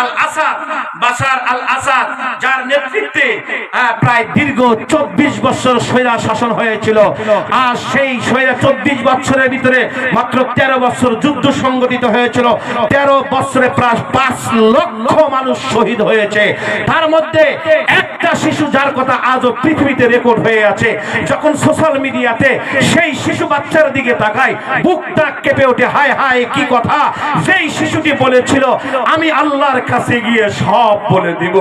আল আসাদ বাসার আল আসাদ যার নেতৃত্বে প্রায় দীর্ঘ চব্বিশ বছর স্বৈরা শাসন হয়েছিল। আর সেই স্বৈরা চব্বিশ বছরের ভিতরে মাত্র তেরো বছর যুদ্ধ সংগঠিত হয়েছিল। তেরো বছরে প্রায় পাঁচ লক্ষ মানুষ শহীদ হয়েছে। তার মধ্যে একটা শিশু যার কথা আজও পৃথিবীতে রেকর্ড হয়ে আছে। যখন সোশ্যাল মিডিয়াতে সেই শিশু বাচ্চার দিকে তাকায়, বুকটা কেঁপে ওঠে, হায় হায়, কি কথা? যেই শিশুটি বলেছিল, আমি আল্লাহর কাছে গিয়ে সব বলে দিব।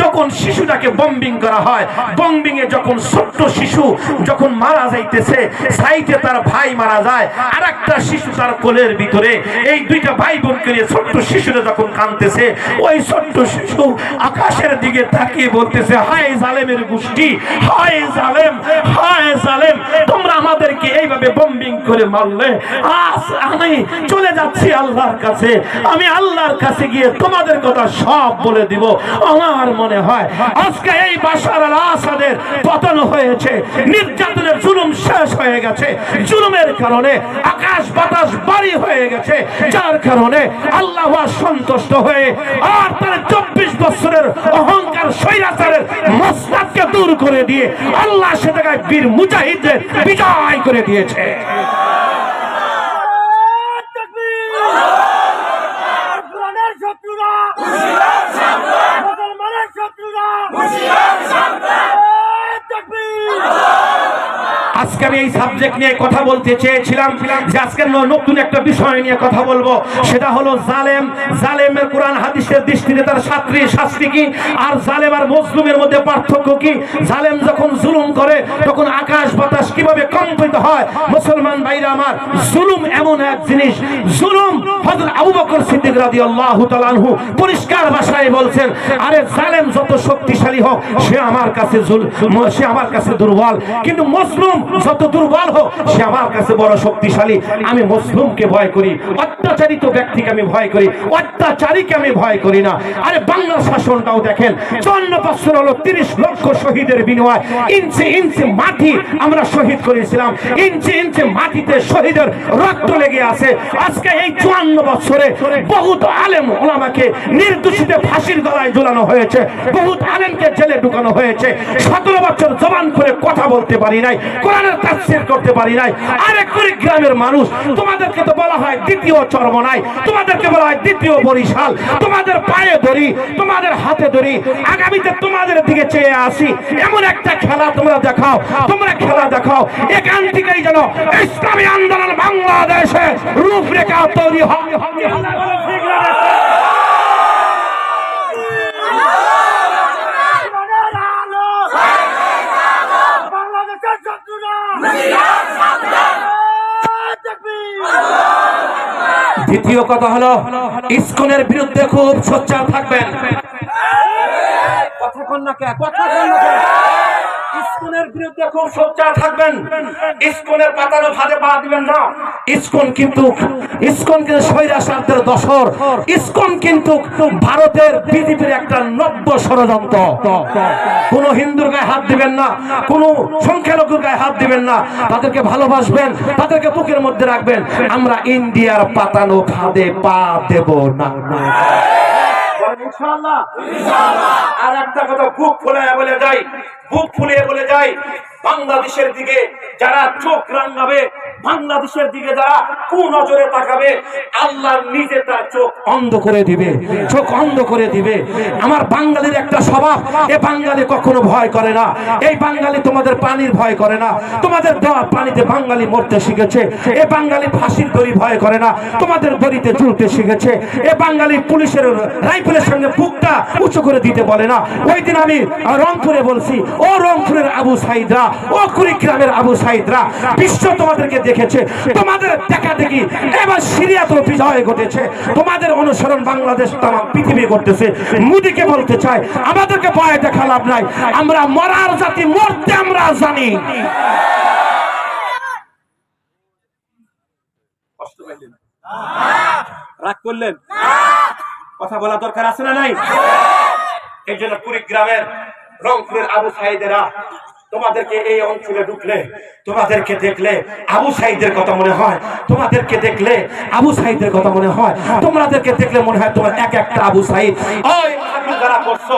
যখন শিশুটাকে বম্বিং করা হয় বম্বিং এ যখন ছোট্ট শিশু যখন মারা যাইতেছে সাইতে তার ভাই মারা যায় আর একটা শিশু তার কোলের ভিতরে, এই দুইটা ভাই বোনকে নিয়ে ছোট্ট শিশুরা যখন কাঁদতেছে, ওই ছোট্ট শিশু আকাশের দিকে তাকিয়ে বলতেছে, হায় জালেমের গোষ্ঠী, হায় জালেম এইভাবে বম্বিং করে মারলে, আজ আমি চলে যাচ্ছি আল্লাহর কাছে। আমি আল্লাহর কাছে গিয়ে তোমাদের কথা সব বলে দিব। আমার মনে হয় আজকে এই বাসার আসাদের পতন হয়েছে। নির্যাতনের জুলুম শেষ হয়ে গেছে। জুলুমের কারণে আকাশ বাতাস বাড়ি হয়ে গেছে। যার কারণে আল্লাহ সন্তুষ্ট হয়ে আর তার চব্বিশ বছরের স্বৈরাচারের মসলাদকে দূর করে দিয়ে আল্লাহ সে জায়গায় বীর মুজাহিদদের বিজয় করে দিয়েছে। আজকে আমি এই সাবজেক্ট নিয়ে কথা বলতে চেয়েছিলাম যে আজকে নতুন একটা বিষয় নিয়ে কথা বলব। সেটা হলো জালেম। জালেমের কোরআন হাদিসের দৃষ্টিতে তার শাস্ত্রী শাস্তি কি? আর জালেম আর মজলুমের মধ্যে পার্থক্য কি? জালেম যখন জুলুম করে, তখন আকাশ বাতাস কীভাবে কম্পিত হয়? মুসলমান ভাইরা আমার, জুলুম এমন এক জিনিস। জুলুম হযরত আবু বকর সিদ্দিক রাদিয়াল্লাহু তাআলা আনহু পরিষ্কার ভাষায় বলছেন, আরে জালেম যত শক্তিশালী হোক, সে আমার কাছে জুল সে আমার কাছে দুর্বল। কিন্তু মজলুম যত দুর্বল হোক, সে আমার কাছে বড় শক্তিশালী। আমি মজলুমকে ভয় করি, অত্যাচারিত ব্যক্তিকে আমি ভয় করি, অত্যাচারীকে আমি ভয় করি না। আরে বাংলা শাসনটাও দেখেন, চুয়ান্ন বছর হলো তিরিশ লক্ষ শহীদের বিনিময়। ইঞ্চি ইঞ্চি মাটি আমরা শহীদ করেছিলাম ইঞ্চি ইঞ্চি মাটিতে শহীদের রক্ত লেগে আছে। আজকে এই চুয়ান্ন বছরে বহুত আলেম ওলামাকে নির্দোষীতে ফাঁসির গলায় ঝুলানো হয়েছে। বহুত আলেমকে জেলে ঢুকানো হয়েছে। সতেরো বছর জবান করে কথা বলতে পারি নাই, কোরআনের তাফসীর করতে পারি নাই। আরে কুড়িগ্রামের মানুষ, তোমাদেরকে তো বলা হয় দ্বিতীয় চরমনাই, তোমাদেরকে বলা হয় দ্বিতীয় বরিশাল। তোমাদের পায়ে ধরি, তোমাদের হাতে ধরি, আগামীতে তোমাদের দিকে চেয়ে আসি। এমন একটা খেলা তোমরা দেখাও, তোমরা খেলা দেখাও। এখান থেকেই যেন ইসলামী আন্দোলন বাংলাদেশে রূপরেখা তৈরি তাকবীর দ্বিতীয় কথা হলো, ইসকনের বিরুদ্ধে খুব সোচ্চার থাকবেন কথা কন না কে? কথা কন না কে? ইসকনের বিরুদ্ধে খুব সোচ্চার থাকবেন। ইসকনের পাতানো ভাদে পা দিবেন না। ইসকন কিন্তু ইসকন কিন্তু স্বৈরাচারদের দশর ইসকন কিন্তু ভারতের বিজেপির একটা নব্য ষড়যন্ত্র। কোন হিন্দুর গায়ে হাত দিবেন না, কোন সংখ্যালঘুর গায়ে হাত দিবেন না। তাদেরকে ভালোবাসবেন, তাদেরকে বুকের মধ্যে রাখবেন। আমরা ইন্ডিয়ার পাতানো খাদে পা দেব না। ইনশাআল্লাহ। আর একটা কথা, বুক ফুলিয়ে বলে যাই, বুক ফুলিয়ে বলে যাই, বাংলাদেশের দিকে যারা চোখ রাঙাবে বাংলাদেশের দিকে যারা কু নজরে তাকাবে, আল্লাহ নিজে তার চোখ অন্ধ করে দিবে। চোখ অন্ধ করে দিবে। আমার বাঙালির একটা স্বভাব, এ বাঙালি কখনো ভয় করে না। এই বাঙালি তোমাদের পানির ভয় করে না। তোমাদের দেওয়া পানিতে বাঙালি মরতে শিখেছে। এ বাঙালি ফাঁসির দড়ি ভয় করে না। তোমাদের দড়িতে ঝুলতে শিখেছে। এ বাঙালি পুলিশের রাইফেলের সঙ্গে বুকটা উঁচু করে দিতে বলে না। ওই দিন আমি রংপুরে বলছি, ও রংপুরের আবু সাইদরা, ও কুড়িগ্রামের আবু সাইদরা, বিশ্ব তোমাদেরকে দেখেছে, তোমাদের দেখা দেখি এবার সিরিয়া তো বিজয় ঘটেছে। তোমাদের অনুসরণ বাংলাদেশ তাম পৃথিবী করতেছে। মোদীকে বলতে চাই, আমাদেরকে ভয় দেখা লাভ নাই। আমরা মরার জাতি, মরতে আমরা জানি। রাগ করলেন? কথা বলা দরকার আছে না নাই? এই জন্য কুড়িগ্রামের রংপুরের আবু সাইদেরা তোমাদেরকে এই অঞ্চলে ঢুকলে, তোমাদেরকে দেখলে আবু সাইদের কথা মনে হয়, তোমাদেরকে দেখলে আবু সাইদের কথা মনে হয়, তোমাদেরকে দেখলে মনে হয় তোমার এক একটা আবু সাইদ। ওই যারা করছ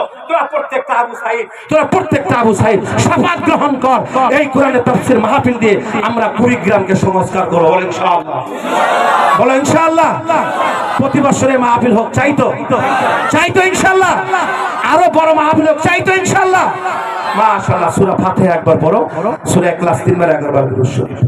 প্রত্যেকটা আবু সাইদ প্রত্যেকটা আবু সাইদ গ্রহণ কর। এই তাফসীর মাহফিল দিয়ে আমরা সংস্কার করব, বলেন ইনশাআল্লাহ। বলো ইনশাআল্লাহ। প্রতি বছরে মাহফিল হোক চাইতো চাইতো ইনশাআল্লাহ। আরও বড় মাহফিল হোক চাইতো ইনশাআল্লাহ। মাশাআল্লাহ সূরা ফাতিহা একবার পড়ো। সূরা ইখলাস তিনবার একবার শরীফ